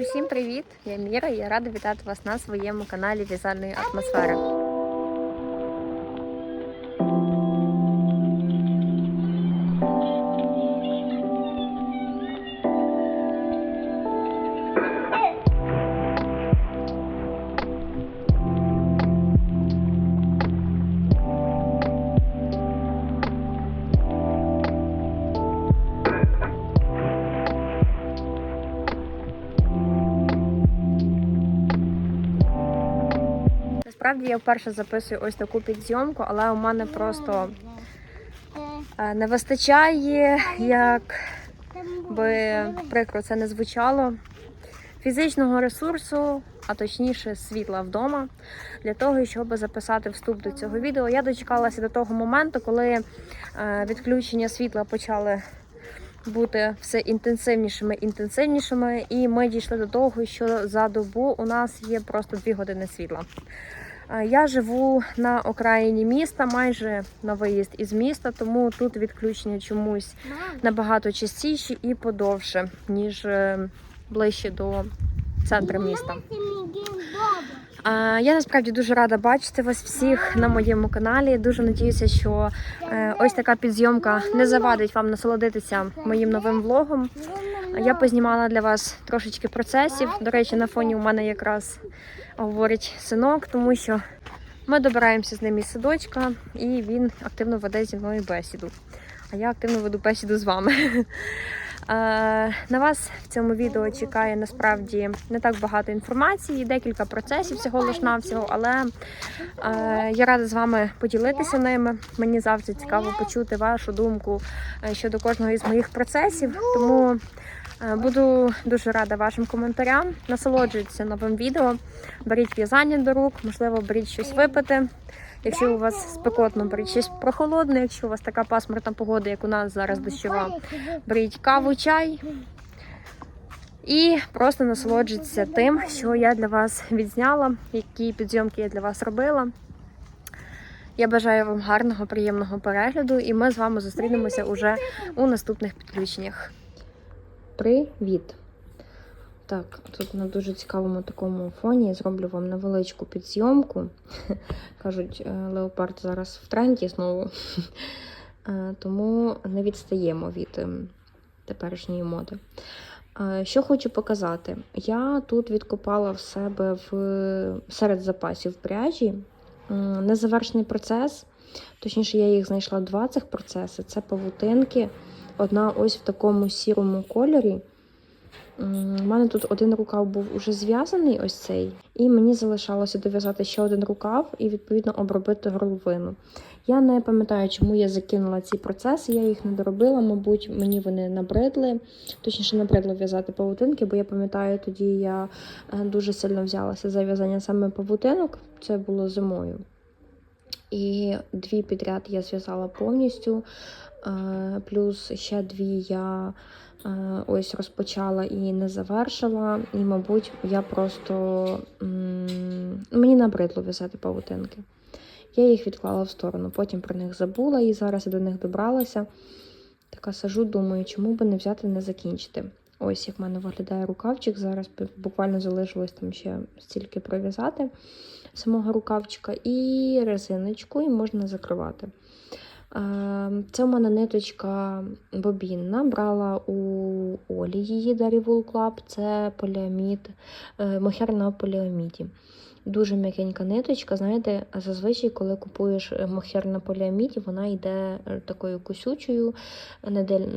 Усім привіт! Я Міра і я рада вітати вас на своєму каналі Візальної атмосфери. Насправді я вперше записую ось таку підзйомку, але у мене просто е, не вистачає, як би прикро це не звучало, фізичного ресурсу, а точніше світла вдома, для того, щоб записати вступ до цього відео. Я дочекалася до того моменту, коли е, відключення світла почали бути все інтенсивнішими, інтенсивнішими, і ми дійшли до того, що за добу у нас є просто дві години світла. Я живу на окраїні міста, майже на виїзд із міста, тому тут відключення чомусь набагато частіші і подовше, ніж е, ближче до центру міста. Я насправді дуже рада бачити вас всіх на моєму каналі. Дуже надіюся, що е, ось така підзйомка не завадить вам насолодитися моїм новим влогом. Я познімала для вас трошечки процесів. До речі, на фоні у мене якраз говорить синок, тому що ми добираємося з ним із садочка, і він активно веде зі мною бесіду. А я активно веду бесіду з вами. На вас в цьому відео чекає насправді не так багато інформації, декілька процесів всього лиш навсього, але я рада з вами поділитися ними. Мені завжди цікаво почути вашу думку е, щодо кожного із моїх процесів. Тому буду дуже рада вашим коментарям. Насолоджуйтеся новим відео, беріть в'язання до рук, можливо, беріть щось випити. Якщо у вас спекотно, беріть щось прохолодне. Якщо у вас така пасмурна погода, як у нас зараз дощова, беріть каву, чай і просто насолоджуйтеся тим, що я для вас відзняла, які підзйомки я для вас робила. Я бажаю вам гарного, приємного перегляду, і ми з вами зустрінемося уже у наступних підключеннях. Привіт! Так, тут на дуже цікавому такому фоні зроблю вам невеличку підзйомку. Кажуть, е, леопард зараз в тренді знову. Е, Тому не відстаємо від ем, теперішньої моди. Е, Що хочу показати? Я тут відкопала в себе в, серед запасів пряжі незавершений процес. Точніше, я їх знайшла два цих процеси. Це павутинки. Одна ось в такому сірому кольорі. У мене тут один рукав був уже зв'язаний, ось цей, і мені залишалося дов'язати ще один рукав і, відповідно, обробити горловину. Я не пам'ятаю, чому я закинула ці процеси, я їх не доробила, мабуть, мені вони набридли. Точніше, набридло в'язати павутинки, бо я пам'ятаю, тоді я е, дуже сильно взялася за в'язання саме павутинок, це було зимою. І дві підряд я зв'язала повністю, е, плюс ще дві я е, ось розпочала і не завершила. І, мабуть, я просто мені набридло в'язати павутинки. Я їх відклала в сторону, потім про них забула і зараз я до них добралася. Така сажу, думаю, чому би не взяти, не закінчити. Ось як в мене виглядає рукавчик. Зараз буквально залишилось там ще стільки пров'язати самого рукавчика і резиночку, і можна закривати. Е, Це в мене ниточка бобінна. Брала у Олі її Wool Club. Це поліамід, е, мохер на поліаміді. Дуже м'якенька ниточка. Знаєте, зазвичай, коли купуєш мохер на поліаміді, вона йде е, такою кусючою,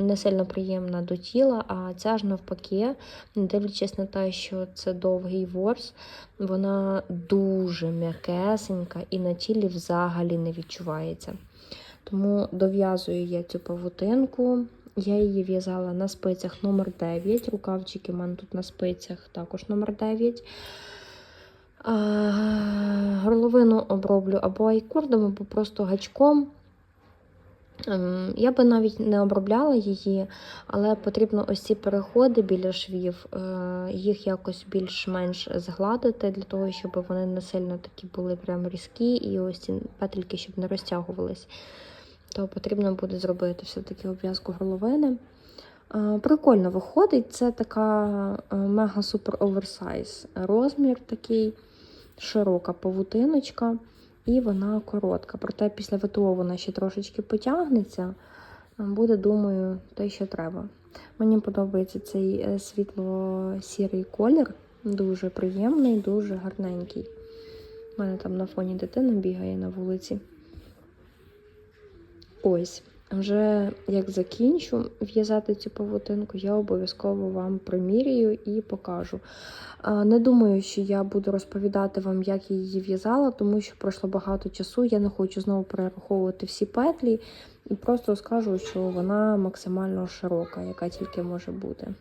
не сильно приємна до тіла, а ця ж навпаки, не дивлячись на те, що це довгий ворс, вона дуже м'якесенька і на тілі взагалі не відчувається. Тому дов'язую я цю павутинку. Я її в'язала на спицях номер 9. Рукавчики в мене тут на спицях також номер 9. Горловину оброблю або айкордом, або просто гачком. Ем, Я би навіть не обробляла її, але потрібно ось ці переходи біля швів, е, їх якось більш-менш згладити, для того, щоб вони не сильно такі були прям різкі, і ось ці петельки, щоб не розтягувались. То потрібно буде зробити все-таки обв'язку горловини. Е, Прикольно виходить. Це така е, мега-супер оверсайз розмір такий, широка павутиночка, і вона коротка. Проте після ВТО вона ще трошечки потягнеться. Буде, думаю, те, що треба. Мені подобається цей е, світло-сірий колір. Дуже приємний, дуже гарненький. У мене там на фоні дитина бігає на вулиці. Ось, вже як закінчу в'язати цю павутинку, я обов'язково вам примірюю і покажу. Не думаю, що я буду розповідати вам, як я її в'язала, тому що пройшло багато часу. Я не хочу знову перераховувати всі петлі. Просто скажу, що вона максимально широка, яка тільки може бути.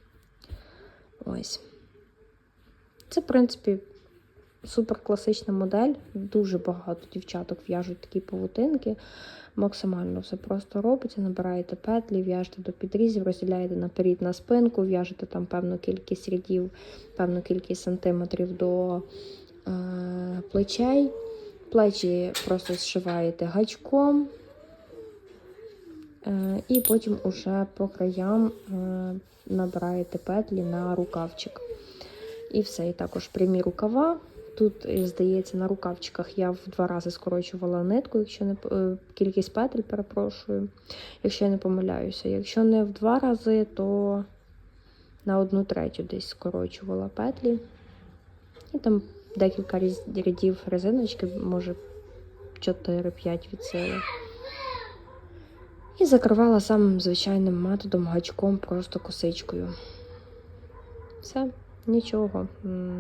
Ось. Це, в принципі, супер класична модель. Дуже багато дівчаток в'яжуть такі павутинки. Максимально все просто робиться. Набираєте петлі, в'яжете до підрізів, розділяєте наперед на спинку, в'яжете там певну кількість рядів, певну кількість сантиметрів до е, плечей. Плечі просто зшиваєте гачком. Е, І потім уже по краям е, набираєте петлі на рукавчик. І все, і також прямі рукава. Тут, е, здається, на рукавчиках я в два рази скорочувала нитку, якщо не е, кількість петель, перепрошую, якщо я не помиляюся. Якщо не в два рази, то на одну третю десь скорочувала петлі. І там декілька рядів резиночки, може 4-5 від сили. І закривала самим звичайним методом гачком, просто косичкою. Все, нічого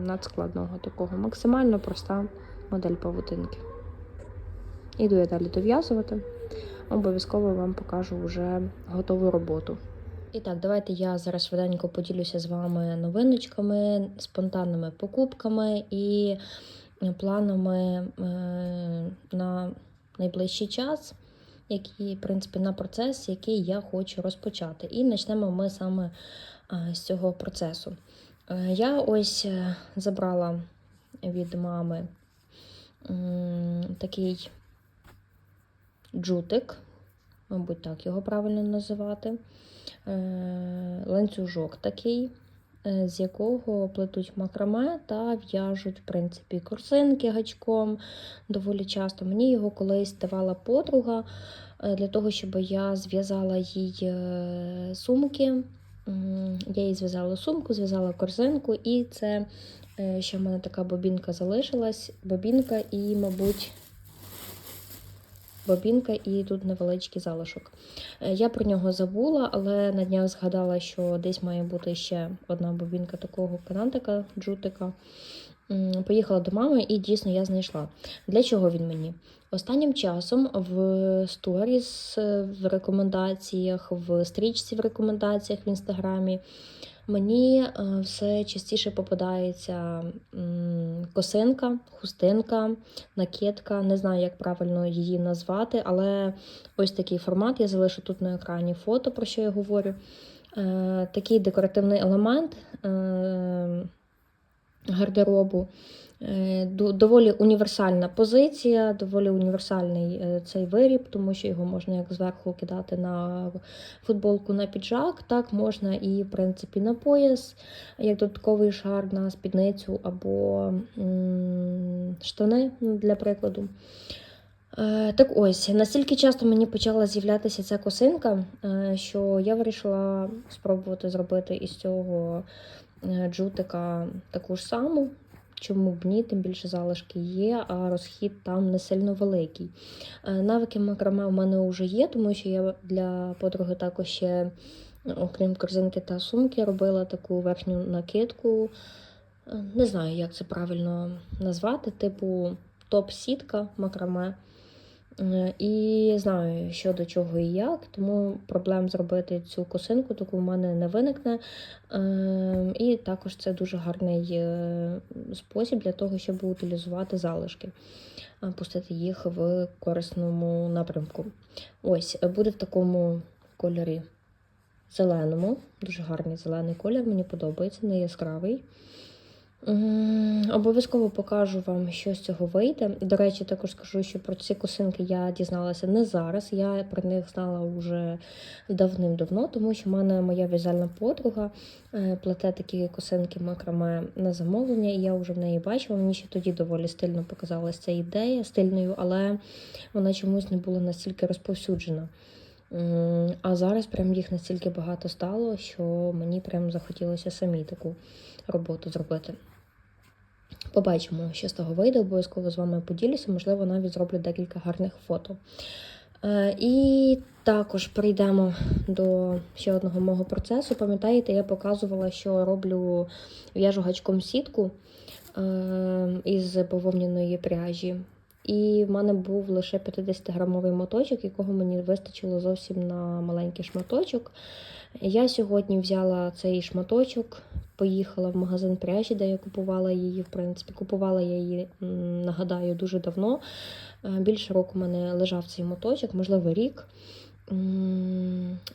надскладного такого. Максимально проста модель павутинки. Іду я далі дов'язувати. Обов'язково вам покажу вже готову роботу. І так, давайте я зараз швиденько поділюся з вами новиночками, спонтанними покупками і планами е, на найближчий час, які, в принципі, на процес, який я хочу розпочати. І почнемо ми саме е, з цього процесу. Е, Я ось е, забрала від мами такий джутик, мабуть, так його правильно називати. Е, Ланцюжок такий, з якого плетуть макраме та в'яжуть, в принципі, корзинки гачком доволі часто. Мені його колись давала подруга для того, щоб я зв'язала їй сумки. Я їй зв'язала сумку, зв'язала корзинку, і це е, ще в мене така бобінка залишилась. Бобінка і, мабуть, бобінка і тут невеличкий залишок. Е, Я про нього забула, але на днях згадала, що десь має бути ще одна бобінка такого канатика, джутика. Поїхала до мами і дійсно я знайшла. Для чого він мені? Останнім часом в сторіс, е, в рекомендаціях, в стрічці в рекомендаціях в інстаграмі мені е, все частіше попадається косинка, хустинка, накидка. Не знаю, як правильно її назвати, але ось такий формат. Я залишу тут на екрані фото, про що я говорю. Е, Такий декоративний елемент гардеробу. Е, Доволі універсальна позиція, доволі універсальний е, цей виріб, тому що його можна як зверху кидати на футболку на піджак, так можна і, в принципі, на пояс, як додатковий шар на спідницю або штани, ну, для прикладу. Е, Так ось, настільки часто мені почала з'являтися ця косинка, що я вирішила спробувати зробити із цього джутика таку ж саму. Чому б ні, тим більше залишки є, а розхід там не сильно великий. Е, Навики макраме у мене вже є, тому що я для подруги також ще, окрім корзинки та сумки, робила таку верхню накидку. Е, Не знаю, як це правильно назвати, типу топ-сітка макраме. Е, І знаю, що до чого і як, тому проблем зробити цю косинку таку в мене не виникне. Е, І також це дуже гарний е, спосіб для того, щоб утилізувати залишки, е, пустити їх в корисному напрямку. Ось, буде в такому кольорі зеленому. Дуже гарний зелений колір, мені подобається, не яскравий. Обов'язково покажу вам, що з цього вийде. До речі, також скажу, що про ці косинки я дізналася не зараз. Я про них знала вже давним-давно, тому що в мене моя в'язальна подруга е, плете такі косинки макраме на замовлення, і я вже в неї бачила. Мені ще тоді доволі стильно показалася ця ідея стильною, але вона чомусь не була настільки розповсюджена. А зараз прям їх настільки багато стало, що мені прям захотілося самі таку роботу зробити. Побачимо, що з того вийде. Обов'язково з вами поділюся, можливо, навіть зроблю декілька гарних фото. Е, І також прийдемо до ще одного мого процесу. Пам'ятаєте, я показувала, що роблю в'яжу гачком сітку е, із бавовняної пряжі. І в мене був лише 50-грамовий моточок, якого мені вистачило зовсім на маленький шматочок. Я сьогодні взяла цей шматочок, поїхала в магазин пряжі, де я купувала її. В принципі, купувала я її, нагадаю, дуже давно. Е, Більше року в мене лежав цей моточок, можливо, рік.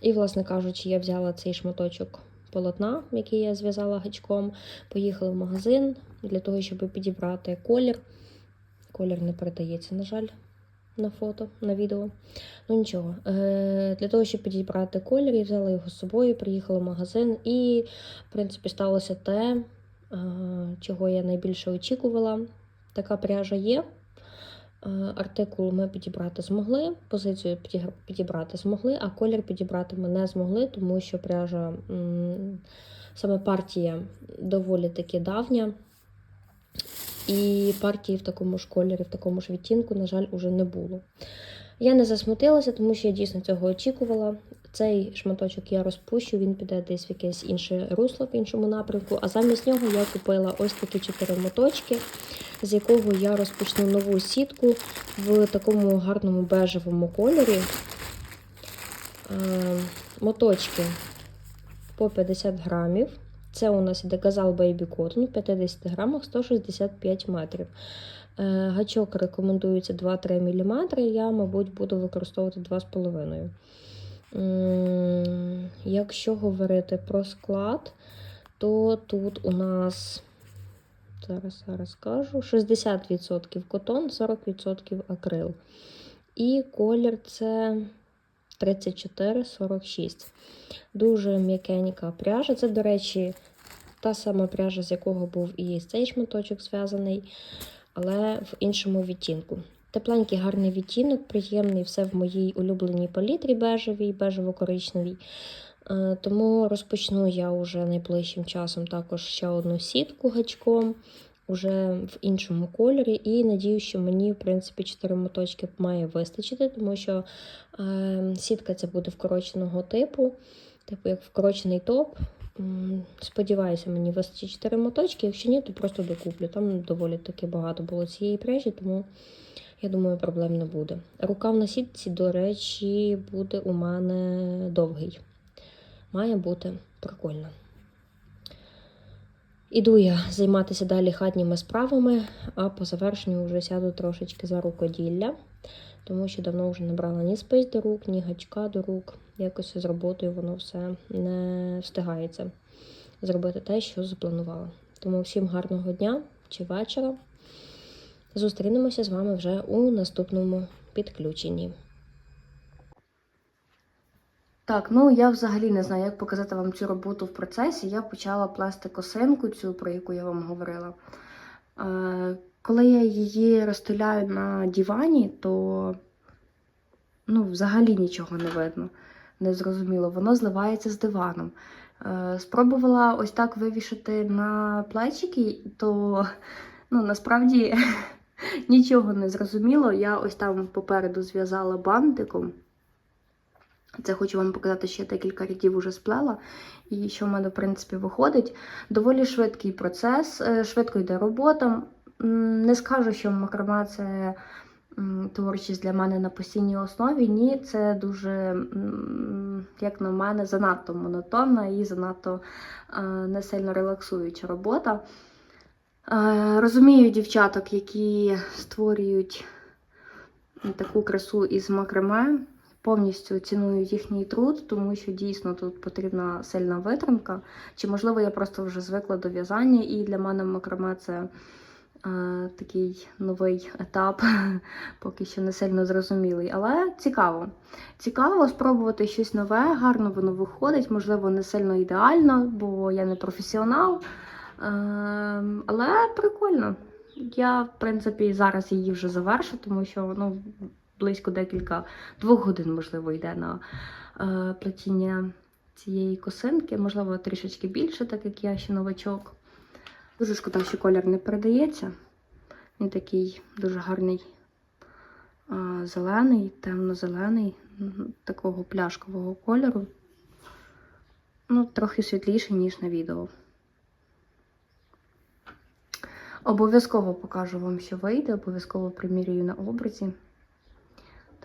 І, власне кажучи, я взяла цей шматочок полотна, який я зв'язала гачком. Поїхала в магазин для того, щоб підібрати колір. Колір не передається, на жаль, на фото, на відео. Ну нічого. Е, Для того, щоб підібрати колір, я взяла його з собою, приїхала в магазин, і, в принципі, сталося те, е, чого я найбільше очікувала. Така пряжа є. Е, Артикул ми підібрати змогли, позицію підібрати змогли, а колір підібрати ми не змогли, тому що пряжа саме партія доволі таки давня. І партії в такому ж кольорі, в такому ж відтінку, на жаль, уже не було. Я не засмутилася, тому що я дійсно цього очікувала. Цей шматочок я розпущу, він піде десь в якесь інше русло, в іншому напрямку. А замість нього я купила ось такі чотири моточки, з якого я розпочну нову сітку в такому гарному бежевому кольорі. Е, Моточки по 50 грамів. Це у нас іде Gazal Baby Cotton в 50 грамах 165 метрів. Е, Гачок рекомендується 2-3 мм. Я, мабуть, буду використовувати 2,5 М, Якщо говорити про склад, то тут у нас зараз, зараз скажу 60% котон, 40% акрил. І колір це 34-46. Дуже м'якенька пряжа. Це, до речі, та сама пряжа, з якого був і цей шматочок зв'язаний, але в іншому відтінку. Тепленький гарний відтінок, приємний все в моїй улюбленій палітрі бежевій, бежево-коричневій. Е, Тому розпочну я вже найближчим часом також ще одну сітку гачком, уже в іншому кольорі. І надію, що мені, в принципі, 4 моточки має вистачити, тому що е, сітка це буде вкороченого типу, типу як вкорочений топ. Сподіваюся, мені вистачить 4 моточки. Якщо ні, то просто докуплю. Там доволі таки багато було цієї пряжі, тому я думаю, проблем не буде. Рукав на сітці, до речі, буде у мене довгий. Має бути прикольно. Іду я займатися далі хатніми справами, а по завершенню вже сяду трошечки за рукоділля, тому що давно вже не брала ні спис до рук, ні гачка до рук. Якось з роботою воно все не встигається зробити те, що запланувала. Тому всім гарного дня чи вечора. Зустрінемося з вами вже у наступному підключенні. Так, ну я взагалі не знаю, як показати вам цю роботу в процесі. Я почала плести косинку, цю, про яку я вам говорила. Е, коли я її розстеляю на дивані, то ну, взагалі нічого не видно. Незрозуміло, воно зливається з диваном. Е, спробувала ось так вивішати на плечики, то ну, насправді нічого не зрозуміло. Я ось там попереду зв'язала бантиком. Це хочу вам показати, я декілька рядів уже сплела, і що в мене, в принципі, виходить. Доволі швидкий процес, е, швидко йде робота. Не скажу, що макрама це творчість для мене на постійній основі. Ні, це дуже, як на мене, занадто монотонна і занадто е, не сильно релаксуюча робота. Е, Розумію дівчаток, які створюють таку красу із макраме. Повністю ціную їхній труд, тому що дійсно тут потрібна сильна витримка. Чи можливо я просто вже звикла до в'язання, і для мене макраме це е, такий новий етап, поки що не сильно зрозумілий. Але цікаво. Цікаво спробувати щось нове, гарно воно виходить, можливо, не сильно ідеально, бо я не професіонал. Ем, але прикольно. Я, в принципі, зараз її вже завершу, тому що ну, близько декілька двох годин, можливо, йде на е, плетіння цієї косинки, можливо, трішечки більше, так як я ще новачок. Дуже шкода, що колір не передається. Він такий дуже гарний е, зелений, темно-зелений, такого пляшкового кольору. Ну, трохи світліший, ніж на відео. Обов'язково покажу вам, що вийде, обов'язково примірюю на образі.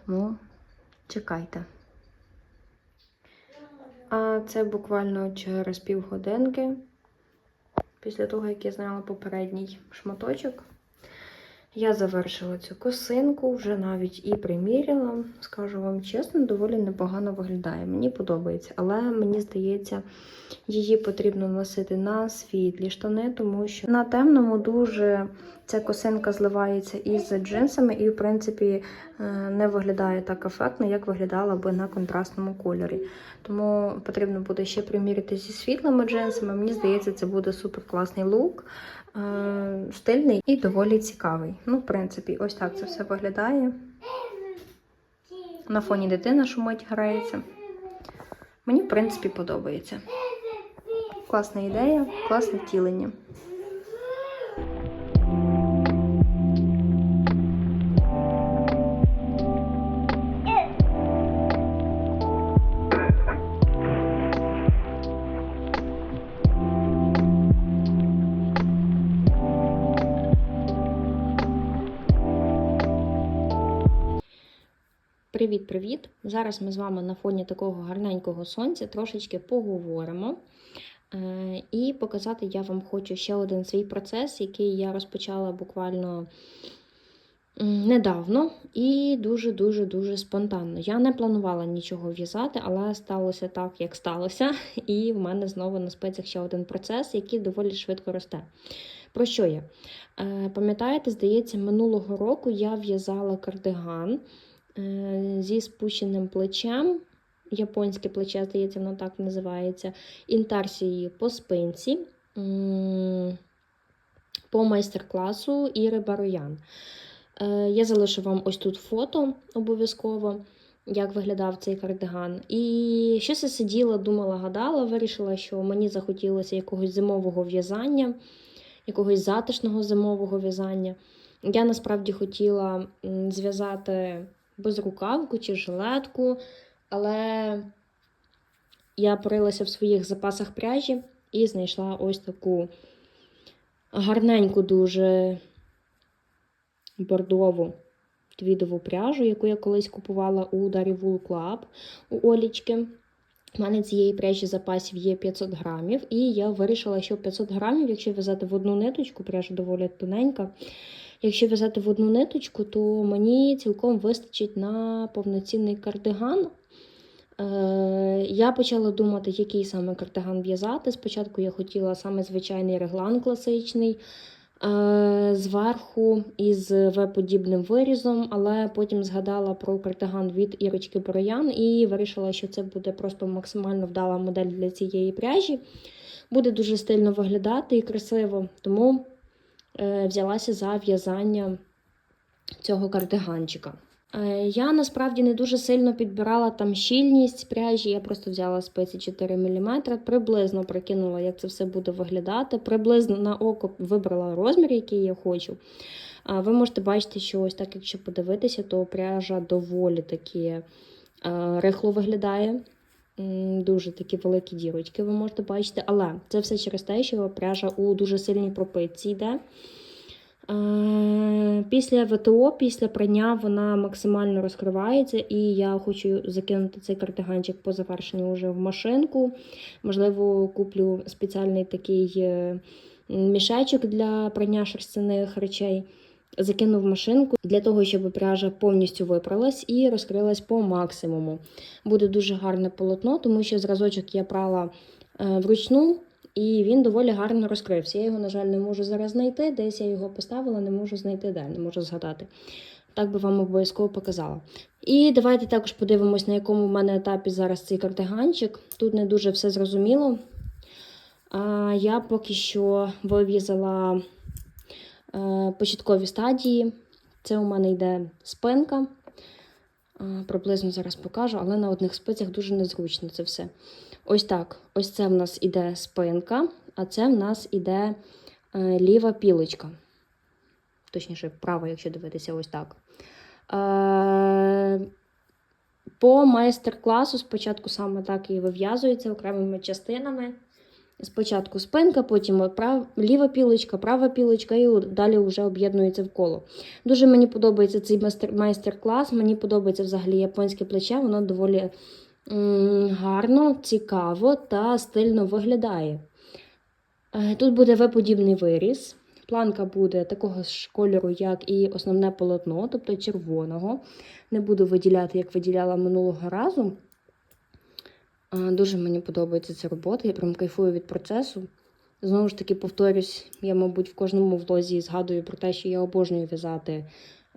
Тому чекайте. А це буквально через півгодинки, після того, як я зняла попередній шматочок. Я завершила цю косинку, вже навіть і приміряла. Скажу вам чесно, доволі непогано виглядає. Мені подобається, але мені здається, її потрібно носити на світлі штани, тому що на темному дуже ця косинка зливається із джинсами, і, в принципі, е, не виглядає так ефектно, як виглядала би на контрастному кольорі. Тому потрібно буде ще приміряти зі світлими джинсами. Мені здається, це буде супер класний лук, е, стильний і доволі цікавий. Ну, в принципі, ось так це все виглядає. На фоні дитина шумить, грається. Мені, в принципі, подобається. Класна ідея, класне втілення. Привіт-привіт! Зараз ми з вами на фоні такого гарненького сонця трошечки поговоримо. Е, І показати я вам хочу ще один свій процес, який я розпочала буквально недавно і дуже-дуже-дуже спонтанно. Я не планувала нічого в'язати, але сталося так, як сталося. І в мене знову на спицях ще один процес, який доволі швидко росте. Про що я? Е, Пам'ятаєте, здається, минулого року я в'язала кардиган зі спущеним плечем. Японське плече, здається, воно так називається. Інтарсією по спинці по майстер-класу Іри Бароян. Е, Я залишу вам ось тут фото обов'язково, як виглядав цей кардиган. І щось я сиділа, думала, гадала, вирішила, що мені захотілося якогось зимового в'язання, якогось затишного зимового в'язання. Я насправді хотіла зв'язати безрукавку чи жилетку, але я порилася в своїх запасах пряжі і знайшла ось таку гарненьку, дуже бордову твідову пряжу, яку я колись купувала у Дарі Wool Club у Олічки. У мене цієї пряжі запасів є 500 грамів, і я вирішила, що 500 грамів, якщо в'язати в одну ниточку, пряжа доволі тоненька. Якщо в'язати в одну ниточку, то мені цілком вистачить на повноцінний кардиган. Е, Я почала думати, який саме кардиган в'язати. Спочатку я хотіла саме звичайний реглан класичний, е, зверху із В-подібним вирізом, але потім згадала про кардиган від Ірочки Бороян і вирішила, що це буде просто максимально вдала модель для цієї пряжі. Буде дуже стильно виглядати і красиво. Тому взялася за в'язання цього кардиганчика. Е, Я насправді не дуже сильно підбирала там щільність пряжі, я просто взяла спиці 4 мм, приблизно прикинула, як це все буде виглядати. Приблизно на око вибрала розмір, який я хочу. Ви можете бачити, що ось так, якщо подивитися, то пряжа доволі таки е, рихло виглядає. Дуже такі великі дірочки ви можете бачити, але це все через те, що пряжа у дуже сильній пропитці йде. Е, Після ВТО, після прання вона максимально розкривається, і я хочу закинути цей кардиганчик по завершенню вже в машинку. Можливо, куплю спеціальний такий е, мішечок для прання шерстяних речей. Закинув машинку для того, щоб пряжа повністю випралась і розкрилась по максимуму. Буде дуже гарне полотно, тому що зразочок я прала е, вручну, і він доволі гарно розкрився. Я його, на жаль, не можу зараз знайти. Десь я його поставила, не можу знайти де, не можу згадати. Так би вам обов'язково показала. І давайте також подивимось, на якому в мене етапі зараз цей кардиганчик. Тут не дуже все зрозуміло. А я поки що вив'язала початкові стадії. Це у мене йде спинка. Е, Приблизно зараз покажу, але на одних спицях дуже незручно це все. Ось так. Ось це в нас іде спинка, а це в нас іде е, ліва пілочка. Точніше, права, якщо дивитися, ось так. Е, по майстер-класу спочатку саме так і вив'язується окремими частинами. Спочатку спинка, потім прав... ліва пілочка, права пілочка, і далі вже об'єднується в коло. Дуже мені подобається цей майстер- майстер-клас. Мені подобається взагалі японське плече, воно доволі гарно, цікаво та стильно виглядає. Е, Тут буде В-подібний виріз. Планка буде такого ж кольору, як і основне полотно, тобто червоного. Не буду виділяти, як виділяла минулого разу. Дуже мені подобається ця робота, я прям кайфую від процесу. Знову ж таки, повторюсь, я, мабуть, в кожному влозі згадую про те, що я обожнюю в'язати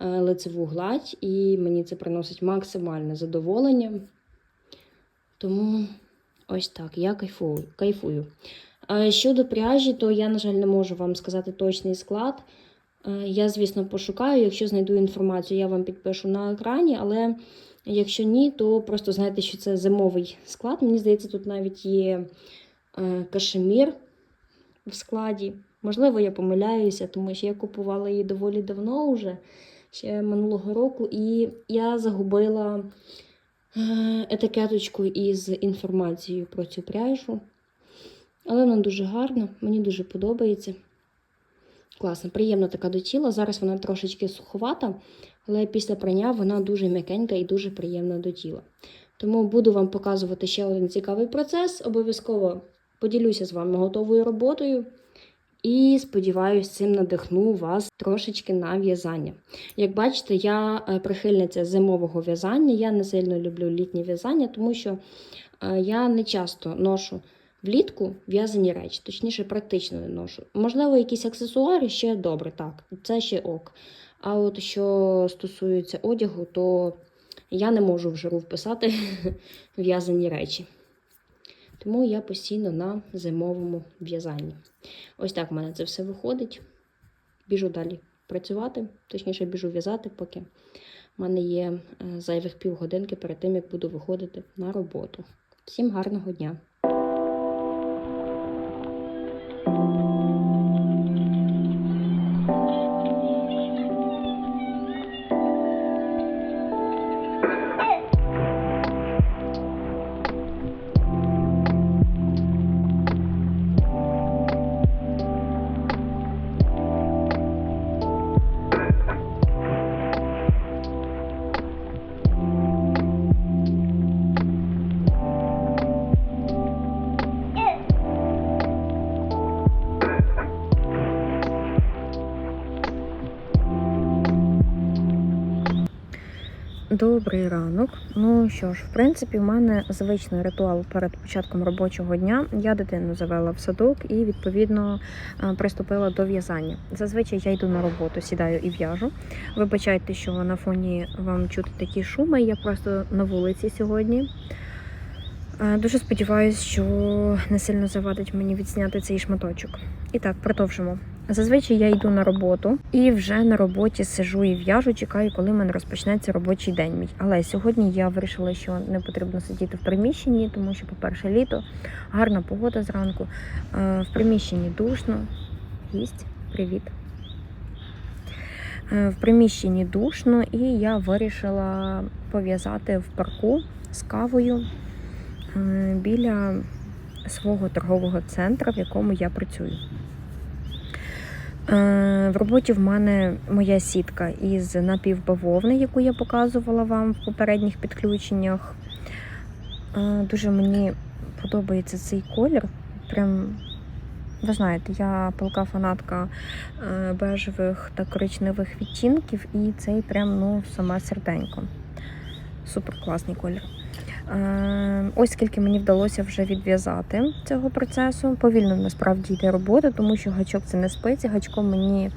е, лицеву гладь, і мені це приносить максимальне задоволення. Тому ось так, я кайфую. кайфую. Щодо пряжі, то я, на жаль, не можу вам сказати точний склад. Е, Я, звісно, пошукаю. Якщо знайду інформацію, я вам підпишу на екрані, але якщо ні, то просто знайте, що це зимовий склад. Мені здається, тут навіть є е, кашемір в складі. Можливо, я помиляюся, тому що я купувала її доволі давно вже, ще минулого року, і я загубила е, етикеточку із інформацією про цю пряжу. Але вона дуже гарна, мені дуже подобається. Класно, приємна така до тіла. Зараз вона трошечки суховата, але після прання вона дуже м'якенька і дуже приємна до тіла. Тому буду вам показувати ще один цікавий процес. Обов'язково поділюся з вами готовою роботою. І сподіваюся, цим надихну вас трошечки на в'язання. Як бачите, я е, прихильниця зимового в'язання. Я не сильно люблю літнє в'язання, тому що е, я не часто ношу влітку в'язані речі, точніше, практично не ношу. Можливо, якісь аксесуари ще добре, так, це ще ок. А от що стосується одягу, то я не можу в жару вписати в'язані речі. Тому я постійно на зимовому в'язанні. Ось так в мене це все виходить. Біжу далі працювати, точніше, біжу в'язати, поки в мене є е, зайвих півгодинки перед тим, як буду виходити на роботу. Всім гарного дня! Добрий ранок. Ну що ж, в принципі, в мене звичний ритуал перед початком робочого дня. Я дитину завела в садок і відповідно е, приступила до в'язання. Зазвичай я йду на роботу, сідаю і в'яжу. Вибачайте, що на фоні вам чути такі шуми. Я просто на вулиці сьогодні. Е, Дуже сподіваюся, що не сильно завадить мені відзняти цей шматочок. І так, продовжимо. Зазвичай я йду на роботу і вже на роботі сижу і в'яжу, чекаю, коли в мене розпочнеться робочий день мій. Але сьогодні я вирішила, що не потрібно сидіти в приміщенні, тому що, по-перше, літо, гарна погода зранку. Е, В приміщенні душно. Гість, привіт. Е, В приміщенні душно, і я вирішила пов'язати в парку з кавою е, біля свого торгового центру, в якому я працюю. Е, В роботі в мене моя сітка із напівбавовни, яку я показувала вам в попередніх підключеннях. Е, Дуже мені подобається цей колір. Прям Ви знаєте, я палка фанатка е, бежевих та коричневих відтінків, і цей прям ну саме серденько. Супер класний колір. Е, Ось скільки мені вдалося вже відв'язати цього процесу. Повільно насправді йде робота, тому що гачок це не спиці, гачком мені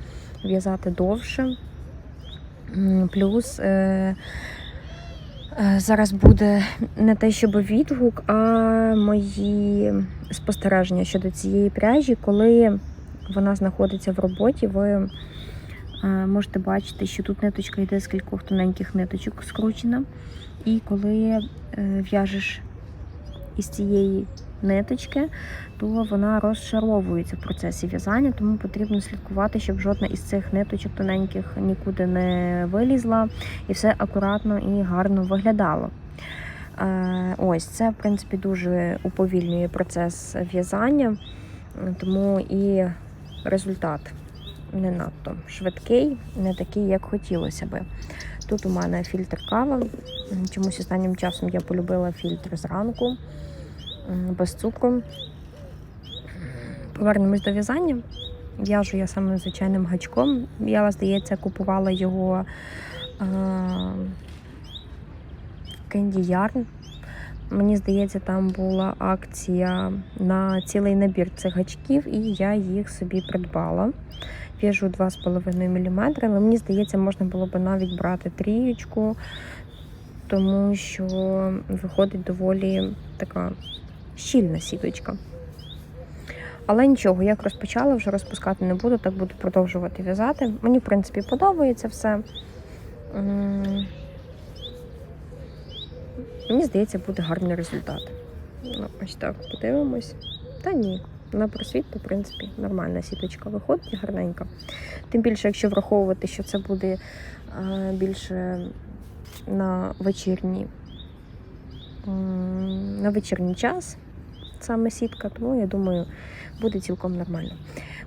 в'язати довше. Плюс е, е, зараз буде не те, щоб відгук, а мої спостереження щодо цієї пряжі, коли вона знаходиться в роботі, ви е, можете бачити, що тут ниточка йде з кількох тоненьких ниточок скручена. І коли е, в'яжеш із цієї ниточки, то вона розшаровується в процесі в'язання, тому потрібно слідкувати, щоб жодна із цих ниточок тоненьких нікуди не вилізла, і все акуратно і гарно виглядало. Е, Ось це, в принципі, дуже уповільнює процес в'язання, тому і результат не надто швидкий, не такий, як хотілося би. Тут у мене фільтр кава. Чомусь останнім часом я полюбила фільтр зранку без цукру. Повернемось до в'язання. В'яжу я саме звичайним гачком. Я, здається, купувала його е, в Candy Yarn. Мені здається, там була акція на цілий набір цих гачків, і я їх собі придбала. В'яжу 2,5 мм, але мені здається, можна було б навіть брати трієчку, тому що виходить доволі така щільна сіточка. Але нічого, як розпочала, вже розпускати не буду, так буду продовжувати в'язати. Мені, в принципі, подобається все. Мені здається, буде гарний результат. Ну, ось так подивимось. Та ні, на просвіт, то, в принципі, нормальна сіточка виходить гарненька. Тим більше, якщо враховувати, що це буде е, більше на вечірній, на вечірній час, саме сітка, тому я думаю, буде цілком нормально.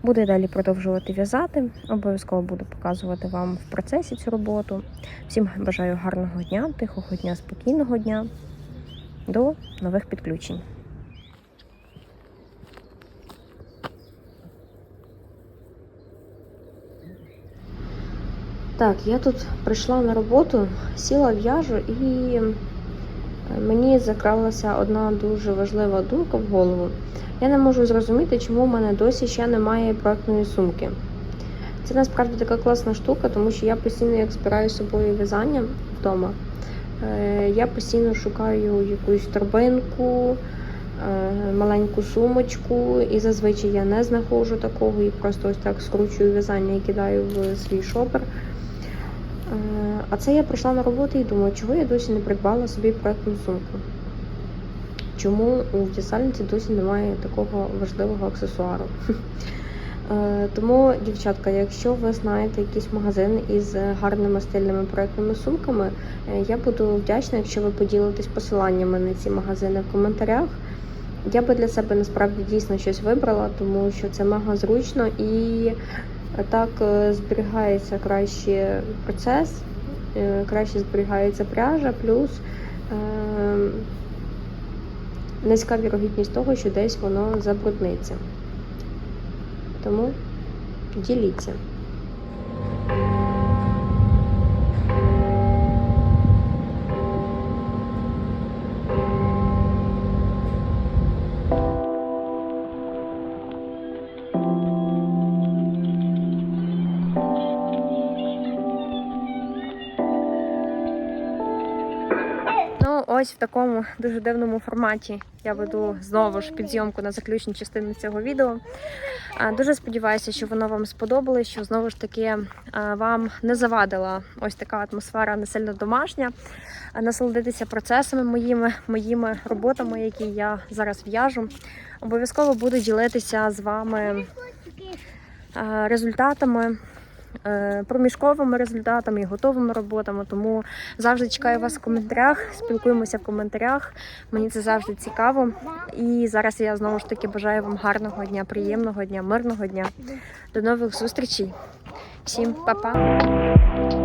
Буду далі продовжувати в'язати. Обов'язково буду показувати вам в процесі цю роботу. Всім бажаю гарного дня, тихого дня, спокійного дня. До нових підключень. Так, я тут прийшла на роботу, сіла в'яжу і е, мені закралася одна дуже важлива думка в голову. Я не можу зрозуміти, чому в мене досі ще немає проектної сумки. Це насправді така класна штука, тому що я постійно як збираю з собою в'язання вдома. Е, Я постійно шукаю якусь торбинку, е, маленьку сумочку, і зазвичай я не знаходжу такого і просто ось так скручую в'язання і кидаю в свій шопер. Е, А це я прийшла на роботу і думаю, чого я досі не придбала собі проектну сумку. Чому у в'язальниці досі немає такого важливого аксесуару? Е, Тому, дівчатка, якщо ви знаєте якийсь магазин із гарними стильними проектними сумками, е, я буду вдячна, якщо ви поділитесь посиланнями на ці магазини в коментарях. Я би для себе насправді дійсно щось вибрала, тому що це мега зручно і так е, зберігається краще процес, е, краще зберігається пряжа, плюс е, низька вірогідність того, що десь воно забрудниться. Тому діліться. Ось в такому дуже дивному форматі я веду знову ж підзйомку на заключну частину цього відео. Дуже сподіваюся, що воно вам сподобалось, що знову ж таки вам не завадила ось така атмосфера не сильно домашня. Насолодитися процесами моїми, моїми роботами, які я зараз в'яжу. Обов'язково буду ділитися з вами результатами. Е, Проміжковими результатами і готовими роботами, тому завжди чекаю вас в коментарях. Спілкуємося в коментарях. Мені це завжди цікаво. І зараз я знову ж таки бажаю вам гарного дня, приємного дня, мирного дня. До нових зустрічей. Всім па-па!